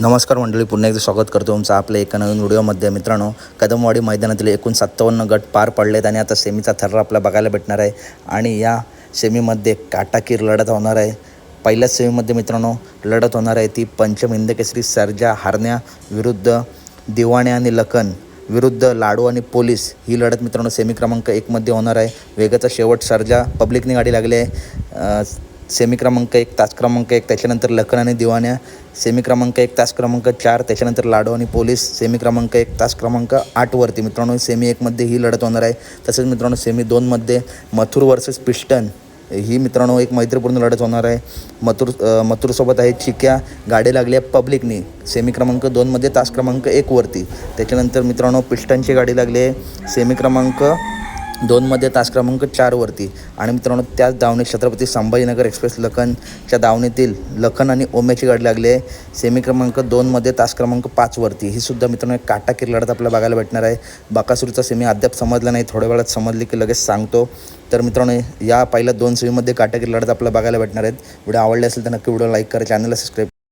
नमस्कार मंडळी पुन्हा एकदा स्वागत करतो तुमचं आपल्या एका नवीन व्हिडिओमध्ये. मित्रांनो कदमवाडी मैदानातील एकूण सत्तावन्न गट पार पडलेत आणि आता सेमीचा थर्रा आपल्याला बघायला भेटणार आहे. आणि या सेमीमध्ये काटाकीर लढत होणार आहे. पहिल्याच सेमीमध्ये मित्रांनो लढत होणार आहे ती पंचम हिंदकेसरी सर्जा हारण्या विरुद्ध दिवाणे आणि लखन विरुद्ध लाडू आणि पोलीस. ही लढत मित्रांनो सेमी क्रमांक एकमध्ये होणार आहे. वेगाचा शेवट सर्जा पब्लिकने गाडी लागली आहे. सेमी क्रमांक एक तास क्रमांक एक त्याच्यानंतर लखन आणि दिवाण्या. सेमी क्रमांक एक तास क्रमांक चार त्याच्यानंतर लाडू आणि पोलीस. सेमी क्रमांक एक तास क्रमांक आठवरती मित्रांनो सेमी एकमध्ये ही लढत होणार आहे. तसेच मित्रांनो सेमी दोनमध्ये मथुर वर्सेस पिस्टन ही मित्रांनो एक मैत्रीपूर्ण लढत होणार आहे. मथुर मथुरसोबत आहे चिक्या. गाडी लागली आहे पब्लिकनी सेमी क्रमांक दोनमध्ये तास क्रमांक एकवरती त्याच्यानंतर मित्रांनो पिस्टनची गाडी लागली आहे. सेमी क्रमांक दोनमध्ये तास क्रमांक चारवरती आणि मित्रांनो त्याच धावणीत छत्रपती संभाजीनगर एक्सप्रेस लखनच्या धावणीतील लखन आणि ओम्याची गाडी लागली आहे. सेमी क्रमांक दोनमध्ये तास क्रमांक पाचवरती ही सुद्धा मित्रांनो एक काटाकीर लढत आपल्याला बघायला भेटणार आहे. बाकासुरीचा सेमी अद्याप समजला नाही. थोड्या वेळात समजली की लगेच सांगतो. तर मित्रांनो या पहिल्या दोन सेमीमध्ये काटाकीर लढत आपल्याला बघायला भेटणार आहेत. व्हिडिओ आवडले असेल तर नक्की व्हिडिओ लाईक करा. चॅनलला सबस्क्राईब